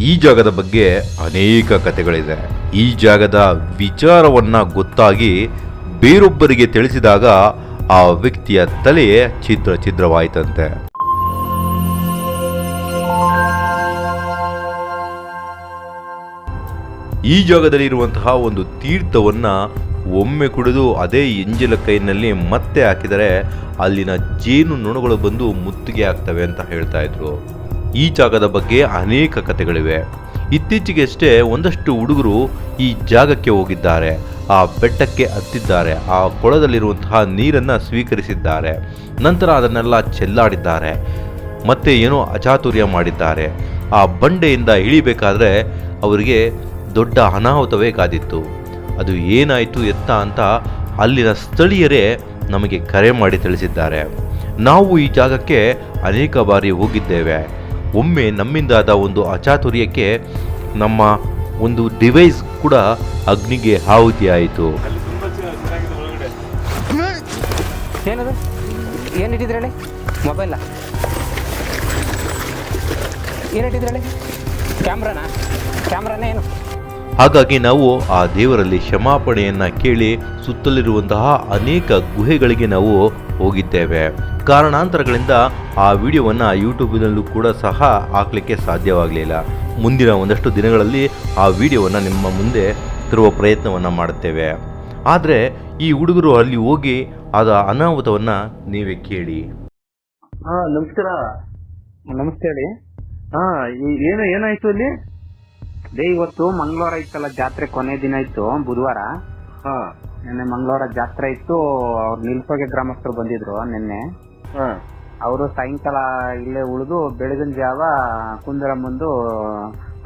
ಈ ಜಾಗದ ಬಗ್ಗೆ ಅನೇಕ ಕಥೆಗಳಿದೆ. ಈ ಜಾಗದ ವಿಚಾರವನ್ನ ಗೊತ್ತಾಗಿ ಬೇರೊಬ್ಬರಿಗೆ ತಿಳಿಸಿದಾಗ ಆ ವ್ಯಕ್ತಿಯ ತಲೆ ಛಿದ್ರ ಛಿದ್ರವಾಯಿತಂತೆ. ಈ ಜಾಗದಲ್ಲಿರುವಂತಹ ಒಂದು ತೀರ್ಥವನ್ನ ಒಮ್ಮೆ ಕುಡಿದು ಅದೇ ಎಂಜಲ ಕೈನಲ್ಲಿ ಮತ್ತೆ ಹಾಕಿದರೆ ಅಲ್ಲಿನ ಜೇನು ನೊಣಗಳು ಬಂದು ಮುತ್ತಿಗೆ ಆಗ್ತವೆ ಅಂತ ಹೇಳ್ತಾ ಇದ್ರು. ಈ ಜಾಗದ ಬಗ್ಗೆ ಅನೇಕ ಕಥೆಗಳಿವೆ. ಇತ್ತೀಚೆಗೆಷ್ಟೇ ಒಂದಷ್ಟು ಹುಡುಗರು ಈ ಜಾಗಕ್ಕೆ ಹೋಗಿದ್ದಾರೆ. ಆ ಬೆಟ್ಟಕ್ಕೆ ಹತ್ತಿದ್ದಾರೆ. ಆ ಕೊಳದಲ್ಲಿರುವಂತಹ ನೀರನ್ನು ಸ್ವೀಕರಿಸಿದ್ದಾರೆ. ನಂತರ ಅದನ್ನೆಲ್ಲ ಚೆಲ್ಲಾಡಿದ್ದಾರೆ. ಮತ್ತೆ ಏನೋ ಅಚಾತುರ್ಯ ಮಾಡಿದ್ದಾರೆ. ಆ ಬಂಡೆಯಿಂದ ಇಳಿಬೇಕಾದ್ರೆ ಅವರಿಗೆ ದೊಡ್ಡ ಅನಾಹುತವೇ ಕಾದಿತ್ತು ಅದು ಏನಾಯಿತು ಎತ್ತ ಅಂತ ಅಲ್ಲಿನ ಸ್ಥಳೀಯರೇ ನಮಗೆ ಕರೆ ಮಾಡಿ ತಿಳಿಸಿದ್ದಾರೆ. ನಾವು ಈ ಜಾಗಕ್ಕೆ ಅನೇಕ ಬಾರಿ ಹೋಗಿದ್ದೇವೆ. ಒಮ್ಮೆ ನಮ್ಮಿಂದಾದ ಒಂದು ಅಚಾತುರ್ಯಕ್ಕೆ ನಮ್ಮ ಒಂದು ಡಿವೈಸ್ ಕೂಡ ಅಗ್ನಿಗೆ ಆಹುತಿಯಾಯಿತು ಏನದು? ಏನು ಇಟ್ಟಿದ್ರೇಳಿ ಮೊಬೈಲ ಏನು ಇಟ್ಟಿದ್ರೇಳಿ ಕ್ಯಾಮ್ರಾನಾ ಕ್ಯಾಮ್ರಾನೇ ಏನು? ಹಾಗಾಗಿ ನಾವು ಆ ದೇವರಲ್ಲಿ ಕ್ಷಮಾಪಣೆಯನ್ನ ಕೇಳಿ ಸುತ್ತಲಿರುವಂತಹ ಅನೇಕ ಗುಹೆಗಳಿಗೆ ನಾವು ಹೋಗಿದ್ದೇವೆ. ಕಾರಣಾಂತರಗಳಿಂದ ಆ ವಿಡಿಯೋವನ್ನ ಯೂಟ್ಯೂಬಿನಲ್ಲೂ ಕೂಡ ಸಹ ಹಾಕ್ಲಿಕ್ಕೆ ಸಾಧ್ಯವಾಗಲಿಲ್ಲ. ಮುಂದಿನ ಒಂದಷ್ಟು ದಿನಗಳಲ್ಲಿ ಆ ವಿಡಿಯೋವನ್ನ ನಿಮ್ಮ ಮುಂದೆ ತರುವ ಪ್ರಯತ್ನವನ್ನ ಮಾಡುತ್ತೇವೆ. ಆದರೆ ಈ ಹುಡುಗರು ಅಲ್ಲಿ ಹೋಗಿ ಆದ ಅನಾಹುತವನ್ನು ನೀವೇ ಕೇಳಿ. ಹಾಂ ನಮಸ್ಕಾರ. ನಮಸ್ತೆ ಹೇಳಿ ಹಾ ಏನು ಏನಾಯಿತು ಅಲ್ಲಿ? ಅದೇ ಇವತ್ತು ಮಂಗಳವಾರ ಇತ್ತಲ್ಲ ಜಾತ್ರೆ ಕೊನೆ ದಿನ ಇತ್ತು ಬುಧವಾರ. ಹಾ. ನಿನ್ನೆ ಮಂಗಳವಾರ ಜಾತ್ರೆ ಇತ್ತು ಅವ್ರು ನಿಲ್ಸೋಗೆ ಗ್ರಾಮಸ್ಥರು ಬಂದಿದ್ರು ನಿನ್ನೆ. ಹಾ. ಅವರು ಸಾಯಂಕಾಲ ಇಲ್ಲೇ ಉಳಿದು ಬೆಳಗಿನ ಜಾವ ಕುಂದರ ಮುಂದು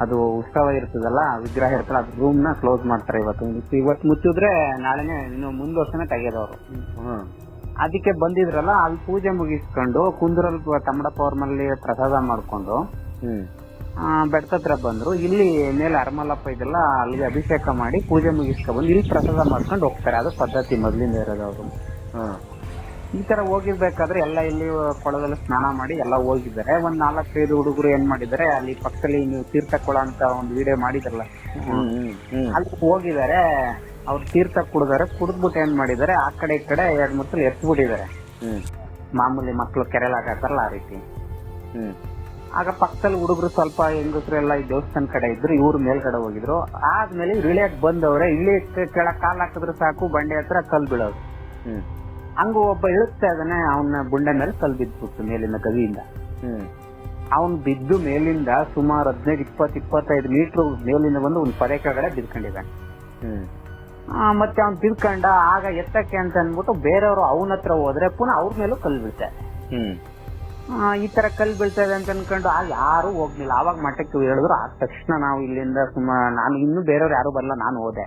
ಅದು ಉತ್ಸವ ಇರ್ತದಲ್ಲ ವಿಗ್ರಹ ಇರ್ತಲ್ಲ ಅದು ರೂಮ್ನ ಕ್ಲೋಸ್ ಮಾಡ್ತಾರೆ ಇವತ್ತು. ಇವತ್ತು ಮುಚ್ಚಿದ್ರೆ ನಾಳೆನೆ ಇನ್ನು ಮುಂದ್ ವರ್ಷನೇ ತೆಗೆದವರು ಹಾ. ಅದಕ್ಕೆ ಬಂದಿದ್ರಲ್ಲ ಅಲ್ಲಿ ಪೂಜೆ ಮುಗಿಸ್ಕೊಂಡು ಕುಂದೂರಲ್ಲಿ ತಮ್ಮಡಪ್ಪ ಅವ್ರ ಮನೇಲಿ ಪ್ರಸಾದ ಮಾಡ್ಕೊಂಡು ಹ್ಮ್. ಹತ್ರ ಬಂದ್ರು. ಇಲ್ಲಿ ಮೇಲೆ ಅರಮಲ್ಲಪ್ಪ ಇದೆಲ್ಲ ಅಲ್ಲಿಗೆ ಅಭಿಷೇಕ ಮಾಡಿ ಪೂಜೆ ಮುಗಿಸ್ಕೊಂಡ್ ಬಂದು ಇಲ್ಲಿ ಪ್ರಸಾದ ಮಾಡ್ಕೊಂಡು ಹೋಗ್ತಾರೆ. ಅದು ಪದ್ಧತಿ ಮೊದಲಿಂದ ಇರೋದು ಅವರು ಈ ತರ ಹೋಗಿರ್ಬೇಕಾದ್ರೆ ಎಲ್ಲ ಇಲ್ಲಿ ಕೊಳದಲ್ಲಿ ಸ್ನಾನ ಮಾಡಿ ಎಲ್ಲ ಹೋಗಿದ್ದಾರೆ. ಒಂದ್ ನಾಲ್ಕೈದು ಹುಡುಗರು ಏನ್ ಮಾಡಿದ್ದಾರೆ ಅಲ್ಲಿ ಪಕ್ಕದಲ್ಲಿ ನೀವು ತೀರ್ಥ ಕೊಳ ಅಂತ ಒಂದು ವಿಡಿಯೋ ಮಾಡಿದ್ರಲ್ಲ. ಹ್ಮ್ ಹ್ಮ್ ಹ್ಮ್. ಅಲ್ಲಿ ಹೋಗಿದ್ದಾರೆ. ಅವ್ರು ತೀರ್ಥ ಕುಡಿದಾರೆ. ಕುಡಿದ್ಬಿಟ್ಟು ಏನ್ ಮಾಡಿದ್ದಾರೆ ಆ ಕಡೆ ಈ ಕಡೆ ಎರಡ್ ಮೂರ್ ಸಲ ಎತ್ಬಿಟ್ಟಿದ್ದಾರೆ. ಹ್ಮ್. ಮಾಮೂಲಿ ಮಕ್ಕಳು ಕೆರೆಲ್ ಹಾಕಾತಾರಲ್ಲ ಆ ರೀತಿ. ಹ್ಮ್. ಆಗ ಪಕ್ಕದಲ್ಲಿ ಹುಡುಗರು ಸ್ವಲ್ಪ ಹೆಂಗಸರು ಎಲ್ಲ ಈ ದೇವಸ್ಥಾನ ಕಡೆ ಇದ್ರು ಇವ್ರು ಮೇಲ್ಗಡೆ ಹೋಗಿದ್ರು. ಆದ್ಮೇಲೆ ಇಳಿಯಕ್ ಬಂದವ್ರೆ ಇಳಿ ಕೆಳ ಕಾಲ್ ಹಾಕಿದ್ರೆ ಸಾಕು ಬಂಡೆ ಹತ್ರ ಕಲ್ ಬೀಳೋದು. ಹಂಗ ಒಬ್ಬ ಇಳಿಸ್ತಾ ಇದ್ದಾನೆ ಅವನ ಬುಂಡೆ ಮೇಲೆ ಕಲ್ ಬಿದ್ದು ಮೇಲಿನ ಗವಿಯಿಂದ. ಹ್ಮ್. ಅವನ್ ಬಿದ್ದು ಮೇಲಿಂದ ಸುಮಾರು ಹದಿನೈದು ಇಪ್ಪತ್ ಇಪ್ಪತ್ತೈದು ಮೀಟರ್ ಮೇಲಿಂದ ಬಂದು ಒಂದು ಪದೇ ಕೆಳಗಡೆ ಬಿದ್ಕೊಂಡಿದ್ದಾನೆ. ಮತ್ತೆ ಅವ್ನ್ ಬಿದ್ಕೊಂಡ ಆಗ ಎತ್ತಕ್ಕೆ ಅಂತ ಅನ್ಬಿಟ್ಟು ಬೇರೆಯವರು ಅವನ ಹತ್ರ ಹೋದ್ರೆ ಪುನಃ ಅವ್ರ ಮೇಲೂ ಕಲ್ ಬೀಳ್ತಾರೆ ಆ, ಈ ತರ ಕಲ್ ಬೀಳ್ತಾ ಇದೆ ಅಂತ ಅನ್ಕೊಂಡು ಆ ಯಾರು ಹೋಗ್ಲಿಲ್ಲ. ಆವಾಗ ಮಠಕ್ಕೆ ಹೇಳಿದ್ರು ಆದ ತಕ್ಷಣ ನಾವು ಇಲ್ಲಿಂದ ಸುಮಾರು ನಾನು ಇನ್ನು ಬೇರೆಯವ್ರು ಯಾರು ಬರಲ್ಲ ನಾನು ಹೋದೆ.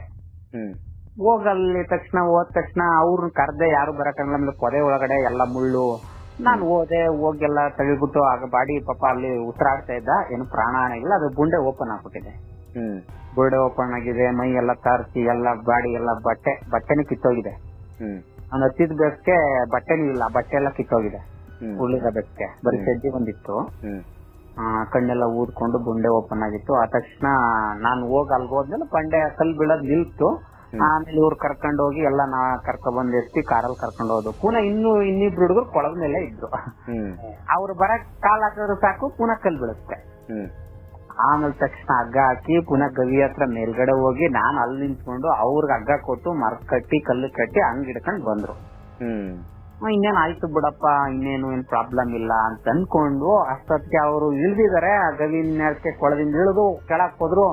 ಹೋಗಲ್ಲಿ ತಕ್ಷಣ ಹೋದ ತಕ್ಷಣ ಅವ್ರನ್ನ ಕರ್ದೆ ಯಾರು ಬರಕಂಗಿಲ್ಲ ಆಮೇಲೆ ಪೊದೆ ಒಳಗಡೆ ಎಲ್ಲ ಮುಳ್ಳು. ನಾನು ಹೋದೆ ಹೋಗೆಲ್ಲ ತಳಿಬಿಟ್ಟು ಆಗ ಬಾಡಿ ಪಾಪ ಅಲ್ಲಿ ಉಸಿರಾಡ್ತಾ ಇದ್ದ. ಏನು ಪ್ರಾಣ ಇಲ್ಲ ಅದು ಗುಂಡೆ ಓಪನ್ ಆಗ್ಬಿಟ್ಟಿದೆ. ಹ್ಮ್. ಗುಂಡೆ ಓಪನ್ ಆಗಿದೆ ಮೈ ಎಲ್ಲ ತರಿಸಿ ಎಲ್ಲ ಬಾಡಿ ಎಲ್ಲ ಬಟ್ಟೆ ಬಟ್ಟೆನೇ ಕಿತ್ತೋಗಿದೆ. ಹ್ಮ್. ಅವ್ನು ಹತ್ತಿದ ಬೆಸ್ಗೆ ಬಟ್ಟೆನೂ ಇಲ್ಲ ಬಟ್ಟೆ ಎಲ್ಲ ಕಿತ್ತೋಗಿದೆ. ಹ್ಮ್. ಉಳಿದ ಬೆಸ್ಗೆ ಬರೀ ಸಜ್ಜಿ ಬಂದಿತ್ತು. ಆ, ಕಣ್ಣೆಲ್ಲ ಊದ್ಕೊಂಡು ಗುಂಡೆ ಓಪನ್ ಆಗಿತ್ತು. ಆ ತಕ್ಷಣ ನಾನು ಹೋಗಿ ಅಲ್ಗ ಹೋದ್ಮೇಲೆ ಬಂಡೆ ಕಲ್ ಬೀಳೋದ್ ನಿಲ್ತು. ಆಮೇಲೆ ಇವ್ರು ಕರ್ಕೊಂಡು ಹೋಗಿ ಎಲ್ಲ ನಾ ಕರ್ಕೊ ಬಂದ್ ಎತ್ತಿ ಕಾರಲ್ಲಿ ಕರ್ಕೊಂಡು ಹೋದ್ರು. ಪುನಃ ಇನ್ನು ಇನ್ನಿಬ್ರು ಹುಡುಗರು ಕೊಳದ ಮೇಲೆ ಇದ್ರು. ಅವ್ರು ಬರಕ್ ಕಾಲ್ ಹಾಕಿದ್ರು ಸಾಕು ಪುನಃ ಕಲ್ ಬೀಳುತ್ತೆ. ಆಮೇಲೆ ತಕ್ಷಣ ಹಗ್ಗ ಹಾಕಿ ಪುನಃ ಗವಿ ಹತ್ರ ಮೇಲ್ಗಡೆ ಹೋಗಿ ನಾನು ಅಲ್ಲಿ ನಿಂತ್ಕೊಂಡು ಅವ್ರಿಗೆ ಹಗ್ಗ ಕೊಟ್ಟು ಮರ ಕಟ್ಟಿ ಕಲ್ಲು ಕಟ್ಟಿ ಹಂಗ್ ಹಿಡ್ಕೊಂಡ್ ಬಂದ್ರು. ಇನ್ನೇನ್ ಆಯ್ತು ಬಿಡಪ್ಪ ಇನ್ನೇನು ಏನ್ ಪ್ರಾಬ್ಲಮ್ ಇಲ್ಲ ಅಂತ ಅನ್ಕೊಂಡು ಅಷ್ಟೊತ್ತಿಗೆ ಅವರು ಇಳ್ದಿದ್ದಾರೆ ಆ ಗವಿನ ನೆಲಕ್ಕೆ ಕೊಳದಿಂದ ಇಳಿದು ಕೆಳಕ್ ಹೋದ್ರು.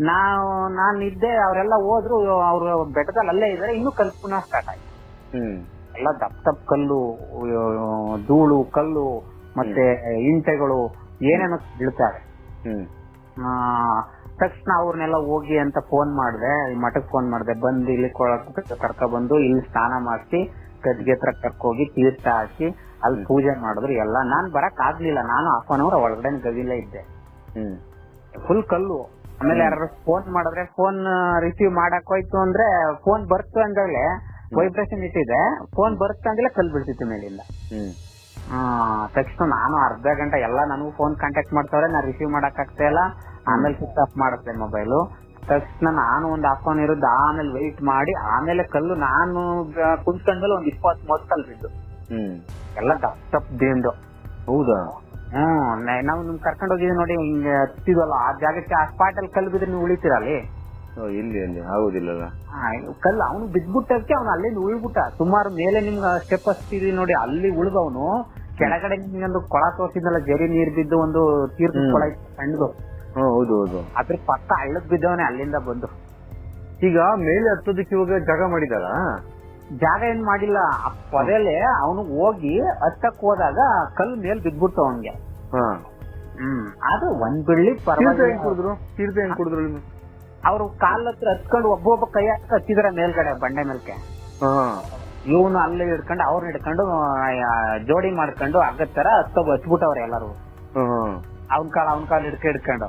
ನಾವು ನಾನ್ ಇದ್ದೆ ಅವರೆಲ್ಲ ಹೋದ್ರು ಅವ್ರು ಬೆಟ್ಟದಲ್ಲಿ ಅಲ್ಲೇ ಇದಾರೆ ಇನ್ನೂ ಕಲ್ ಪುನಃ ಸ್ಟಾರ್ಟ್ ಆಯ್ತು. ಹ್ಮ್. ಎಲ್ಲ ದಪ್ಪ ದಪ್ಪ ಕಲ್ಲು ಧೂಳು ಕಲ್ಲು ಮತ್ತೆ ಇಂಟೆಗಳು ಏನೇನೋ ಬೀಳ್ತಾರೆ. ತಕ್ಷಣ ಅವ್ರನ್ನೆಲ್ಲ ಹೋಗಿ ಅಂತ ಫೋನ್ ಮಾಡಿದೆ ಮಠಕ್ ಫೋನ್ ಮಾಡಿದೆ ಬಂದು ಇಲ್ಲಿ ಕರ್ಕ ಬಂದು ಇಲ್ಲಿ ಸ್ನಾನ ಮಾಡಿಸಿ ಗದ್ಗೆ ಹತ್ರ ಕರ್ಕೋಗಿ ತೀರ್ಥ ಹಾಕಿ ಅಲ್ಲಿ ಪೂಜೆ ಮಾಡಿದ್ರು ಎಲ್ಲ. ನಾನ್ ಬರಕ್ ಆಗ್ಲಿಲ್ಲ. ನಾನು ಹಾಫ್ ಅನ್ ಅವರ್ ಒಳಗಡೆ ಗವಿಲೇ ಇದ್ದೆ. ಹ್ಮ್. ಫುಲ್ ಕಲ್ಲು. ಆಮೇಲೆ ಯಾರು ಫೋನ್ ಮಾಡಿದ್ರೆ ಫೋನ್ ರಿಸೀವ್ ಮಾಡಕ್ ಹೋಯ್ತು ಅಂದ್ರೆ ಫೋನ್ ಬರ್ತು ಅಂದಾಗಲೇ ವೈಬ್ರೇಷನ್ ಇಟ್ಟಿದೆ. ಫೋನ್ ಬರ್ತು ಅಂದ್ರೆ ಕಲ್ ಬಿಡ್ತಿತ್ತು ಮೇಲಿಂದ. ತಕ್ಷಣ ನಾನು ಅರ್ಧ ಗಂಟೆ ಎಲ್ಲ ನನಗೂ ಫೋನ್ ಕಾಂಟ್ಯಾಕ್ಟ್ ಮಾಡ್ತಾವ್ರೆ. ನಾ ರಿಸೀವ್ ಮಾಡಕ್ ಆಗ್ತಾ ಇಲ್ಲ. ಆಮೇಲೆ ಸ್ವಿಚ್ ಆಫ್ ಮಾಡುತ್ತೆ ಮೊಬೈಲು ತಕ್ಷಣ ನಾನು ಒಂದು ಹಾಕೊಂಡ್ ಇರೋದು ಆಮೇಲೆ ವೆಯ್ಟ್ ಮಾಡಿ ಆಮೇಲೆ ಕಲ್ಲು ನಾನು ಕುಂತ್ಕೊಂಡ್ಮೇಲೆ ಒಂದ್ ಇಪ್ಪತ್ ಮೂವತ್ ಕಲ್ ಬಿದ್ದು. ಹ್ಮ್. ಎಲ್ಲ ದಪ್ಪ ದಪ್ಪ ದಿಂಡು ಹೌದಾ? ಹ್ಮ್ ನಾವು ನಿಮ್ ಕರ್ಕೊಂಡು ಹೋಗಿದ್ವಿ ನೋಡಿ ಹಿಂಗೆ ಹತ್ತಿದ್ವಲ್ಲ ಆ ಜಾಗಕ್ಕೆ ಆ ಸ್ಪಾಟ್ ಅಲ್ಲಿ ಕಲ್ಲು ಬಿದ್ರೆ ನೀವು ಉಳಿತೀರಲ್ಲಿ ಓ, ಇಲ್ಲಿ ಇಲ್ಲಿ. ಆಗೋದಿಲ್ಲಲ್ಲ ಕಲ್ಲು ಅವನು ಬಿದ್ಬಿಟ್ಟಕ್ಕೆ ಅವ್ನು ಅಲ್ಲಿಂದ ಉಳ್ಬಿಟ್ಟ ಸುಮಾರು ಮೇಲೆ ನಿಮ್ಗೆ ಸ್ಟೆಪ್ ಹಸ್ತಿದ್ವಿ ನೋಡಿ ಅಲ್ಲಿ ಉಳಿದವನು. ಕೆಳಗಡೆ ನಿಮ್ಗೊಂದು ಕೊಳ ತೋರಿಸಿದ್ನಲ್ಲ ಜರಿ ನೀರ್ ಬಿದ್ದು ಒಂದು ತೀರ್ಥ. ಕೊಳ ಇತ್ತು ಸಣ್ಣದು. ಹ್ಮ್ ಹೌದು ಹೌದು. ಅದ್ರ ಪಕ್ಕ ಹಳ್ಳಕ್ ಬಿದ್ದವನೇ ಅಲ್ಲಿಂದ ಬಂದು. ಈಗ ಮೇಲೆ ಹತ್ತೋದಕ್ಕೆ ಇವಾಗ ಜಾಗ ಮಾಡಿದಾರ? ಜಾಗ ಏನ್ ಮಾಡಿಲ್ಲ. ಆ ಪೊದೆಲೆ ಅವನು ಹೋಗಿ ಹತ್ತಕ್ ಹೋದಾಗ ಕಲ್ಲು ಮೇಲ್ ಬಿದ್ಬಿಡ್ತು ಅವನ್ಗೆ. ಹಾ. ಹ್ಮ್ ಅದು ಒಂದ್ ಬಿಳ್ಳಿ ತೀರ್ಥ ಹೆಂಗ್ ಪರವಾಗಿಲ್ಲ ಕುಡಿದ್ರು? ತೀರ್ಥ ಹೆಂಗ್ ಕುಡಿದ್ರು ನೀವು? ಅವ್ರು ಕಾಲ್ ಹತ್ರ ಹತ್ಕೊಂಡು ಒಬ್ಬೊಬ್ಬ ಕೈ ಹತ್ರ ಹತ್ತಿದ್ರ ಮೇಲ್ಗಡೆ ಬಂಡೆ ಮೇಲ್ಕೆ ಹಾ. ಇವನು ಅಲ್ಲಿ ಹಿಡ್ಕೊಂಡು ಅವ್ರನ್ನ ಹಿಡ್ಕೊಂಡು ಆ, ಜೋಡಿ ಮಾಡ್ಕೊಂಡು ಅಗತ್ತರ ತರ ಹತ್ತ ಹತ್ಬಿಟ್ಟವ್ರೆ ಎಲ್ಲಾರು. ಹಾ. ಅವ್ನ್ ಕಾಲು ಅವ್ನ ಕಾಲು ಹಿಡ್ಕ ಹಿಡ್ಕೊಂಡು.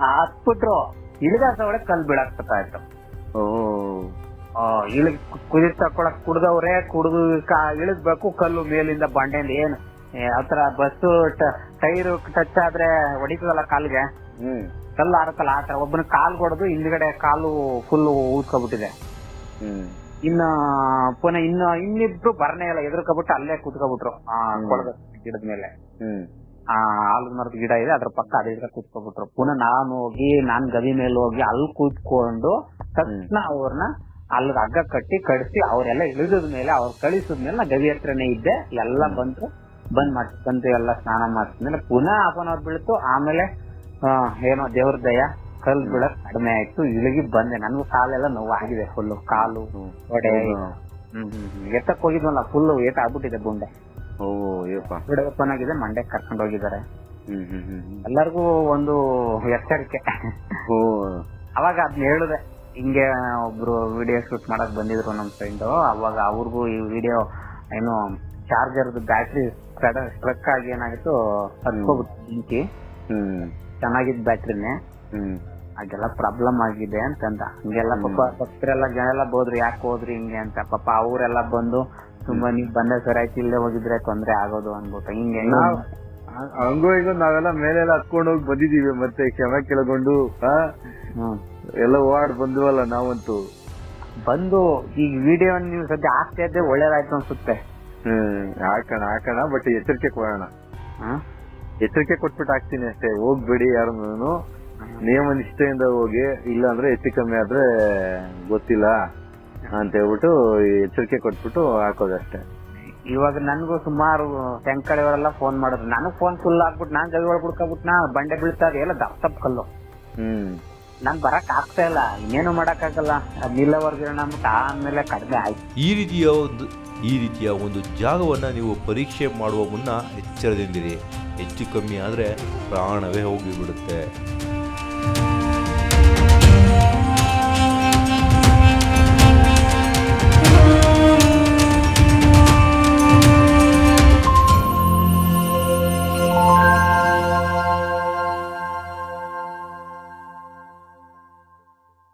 ಹತ್ಬಿಟ್ರು ಇಳಿದಾಸ ಒಳಗೆ ಕಲ್ ಬೀಳಾಕ್ತಾ ಇತ್ತು. ಓ. ಇಳಿದ್ ಕುದಿದ್ ತಕೊಳಕ್ ಕುಡ್ದವ್ರೆ ಕುಡ್ದು ಇಳಿದ್ಬೇಕು ಕಲ್ಲು ಮೇಲಿಂದ ಬಂಡೆಯಿಂದ ಏನು. ಆತರ ಬಸ್ ಟೈರ್ ಟಚ್ ಆದ್ರೆ ಹೊಡಿತದಲ್ಲ ಕಾಲ್ಗೆ? ಹ್ಮ್. ಕಲ್ಲು ಆರಕ್ಕಲ್ಲ ಆತರ ಒಬ್ಬನ ಕಾಲ್ ಹೊಡೆದು ಹಿಂದ್ಗಡೆ ಕಾಲು ಫುಲ್ ಊದ್ಕೊಬಿಟ್ಟಿದೆ ಹ್ಮ್. ಇನ್ನ ಪುನಃ ಇನ್ನ ಇನ್ನಿಬ್ರು ಬರನೇ ಇಲ್ಲ. ಎದುರ್ಕೊಬಿಟ್ಟು ಅಲ್ಲೇ ಕೂತ್ಕೊಬಿಟ್ರು ಆ ಕೊಳದ ಗಿಡದ ಮೇಲೆ. ಹ್ಮ್. ಆ ಆಲದ ಮರದ ಗಿಡ ಇದೆ ಅದ್ರ ಪಕ್ಕ ಅದೇ ಗಿಡ ಕೂತ್ಕೊಂಡ್ಬಿಟ್ರು ಪುನಃ ನಾನು ಹೋಗಿ ನಾನ್ ಗವಿ ಮೇಲೆ ಹೋಗಿ ಅಲ್ಲಿ ಕೂತ್ಕೊಂಡು ತಕ್ಷಣ ಅವ್ರನ್ನ ಅಲ್ಲಿ ಹಗ್ಗ ಕಟ್ಟಿ ಕಡಿಸಿ ಅವರೆಲ್ಲ ಇಳಿದ ಮೇಲೆ ಅವ್ರು ಕಳಿಸಿದ ಮೇಲೆ ನಾ ಗವಿ ಹತ್ರನೇ ಇದ್ದೆ. ಎಲ್ಲ ಬಂದ್ರು ಬಂದ್ ಮಾಡ್ಸ್ಕೊಂತು ಎಲ್ಲ ಸ್ನಾನ ಮಾಡಿದ್ಮೇಲೆ ಪುನಃ ಹಾಫ್ ಅನ್ ಅವರ್ ಬೀಳ್ತು. ಆಮೇಲೆ ಏನೋ ದೇವ್ರ ದಯ ಕಲ್ ಬೀಳಕ್ ಕಡಿಮೆ ಆಯ್ತು. ಇಳಿಗಿ ಬಂದೆ. ನನಗೂ ಕಾಲೆಲ್ಲ ನೋವಾಗಿದೆ ಫುಲ್ ಕಾಲು ಹೊಡೆ ಹ್ಮ್ ಹ್ಮ್ ಹ್ಮ್. ಎತ್ತಕ್ ಹೋಗಿದ್ವಲ್ಲ ಫುಲ್ ಏಟ ಆಗ್ಬಿಟ್ಟಿದೆ ಗುಂಡೆ. ಓ ಯಪ್ಪ. ಓಪನ್ ಆಗಿದೆ ಮಂಡ್ಯಕ್ಕೆ ಕರ್ಕೊಂಡು ಹೋಗಿದ್ದಾರೆ. ಹ್ಮ್ ಹ್ಮ್ ಹ್ಮ್ ಹ್ಮ್. ಎಲ್ಲರಿಗೂ ಒಂದು ಎಚ್ಚರಿಕೆ. ಓ. ಅವಾಗ ಅದ್ನ ಹೇಳಿದೆ. ಹಿಂಗೆ ಒಬ್ರು ವಿಡಿಯೋ ಶೂಟ್ ಮಾಡಕ್ ಬಂದಿದ್ರು ನಮ್ ಫ್ರೆಂಡ್ ಅವಾಗ ಅವ್ರಿಗೂ ಈ ವಿಡಿಯೋ ಏನು ಚಾರ್ಜರ್ ಬ್ಯಾಟ್ರಿ ಸ್ಟ್ರಕ್ ಆಗಿ ಏನಾಗಿತ್ತು ಹತ್ಕೋಬಿಟ್ಟು ಬೆಂಕಿ. ಹ್ಮ್. ಚೆನ್ನಾಗಿದ್ ಬ್ಯಾಟ್ರಿನೇ ಹ್ಮ್. ಹಾಗೆಲ್ಲ ಪ್ರಾಬ್ಲಮ್ ಆಗಿದೆ ಅಂತಂದ. ಹಂಗೆಲ್ಲ ಪಾಪ ಭಕ್ತರೆಲ್ಲ ಜನ ಎಲ್ಲ ಬೋದ್ರಿ ಯಾಕೆ ಹೋದ್ರಿ ಹಿಂಗೆ ಅಂತ. ಪಾಪ ಅವರೆಲ್ಲ ಬಂದು ತುಂಬಾ ನೀವ್ ಬಂದ ಸರಿ ಆಯ್ತು ಇಲ್ಲೇ ಹೋಗಿದ್ರೆ ತೊಂದ್ರೆ ಆಗೋದು ಅನ್ಬಿಟ್ಟು. ಹಿಂಗೆ ನಾವ್ ಹ- ಹಂಗೋ ಈಗ ನಾವೆಲ್ಲ ಮೇಲೆಲ್ಲ ಹತ್ಕೊಂಡು ಹೋಗಿ ಬಂದಿದೀವಿ ಮತ್ತೆ ಕ್ಷಮೆ ಕೆಳಗೊಂಡು ಎಲ್ಲ ಓಡಾಡ್ ಬಂದ್ವಲ್ಲ ನಾವಂತೂ. ಬಂದು ಈ ವಿಡಿಯೋ ನೀವು ಸದ್ಯ ಆಗ್ತಾ ಇದ್ದೆ ಒಳ್ಳೇದಾಯ್ತು ಅನ್ಸುತ್ತೆ. ಹ್ಮ್ ಹಾಕೋಣ ಹಾಕೋಣ ಬಟ್ ಎಚ್ಚರಿಕೆ ಕೊಡೋಣ. ಎಚ್ಚರಿಕೆ ಕೊಟ್ಬಿಟ್ಟು ಹಾಕ್ತೀನಿ ಅಷ್ಟೇ ಹೋಗ್ಬೇಡಿ ಯಾರನ್ನು ನಿಯಮ ನಿಷ್ಠೆಯಿಂದ ಹೋಗಿ ಇಲ್ಲ ಅಂದ್ರೆ ಹೆಚ್ಚು ಕಮ್ಮಿ ಆದ್ರೆ ಗೊತ್ತಿಲ್ಲ. ಅಂತ ಹೇಳ್ಬಿಟ್ಟು ಈ ಎಚ್ಚರಿಕೆ ಕೊಟ್ಬಿಟ್ಟು ಹಾಕೋದಷ್ಟೇ. ಇವಾಗ ನನ್ಗೂ ಸುಮಾರು ಅವರೆಲ್ಲ ಫೋನ್ ಮಾಡಿದ್ರು. ನನಗ್ ಫೋನ್ ಫುಲ್ ಆಗ್ಬಿಟ್ಟು ನಾನ್ ಗವಿ ಒಳಗ್ ನಾ ಬಂಡೆ ಇದೆ. ಎಲ್ಲ ದಪ್ಪ ಕಲ್ಲು. ಹ್ಮ್. ನಾನ್ ಬರಕ್ ಆಗ್ತಾ ಇಲ್ಲ. ಇನ್ನೇನು ಮಾಡಕ್ ಆಗಲ್ಲ ಅದ್ ನಿಲ್ಲವರ್ಗಿರೋಣ ಅಂದ್ಬಿಟ್ಟು ಆಮೇಲೆ ಕಡಿಮೆ ಆಯ್ತು. ಈ ರೀತಿಯ ಒಂದು ಈ ರೀತಿಯ ಒಂದು ಜಾಗವನ್ನು ನೀವು ಪರೀಕ್ಷೆ ಮಾಡುವ ಮುನ್ನ ಎಚ್ಚರದಿಂದಿರಿ. ಹೆಚ್ಚು ಕಮ್ಮಿ ಆದರೆ ಪ್ರಾಣವೇ ಹೋಗಿಬಿಡುತ್ತೆ.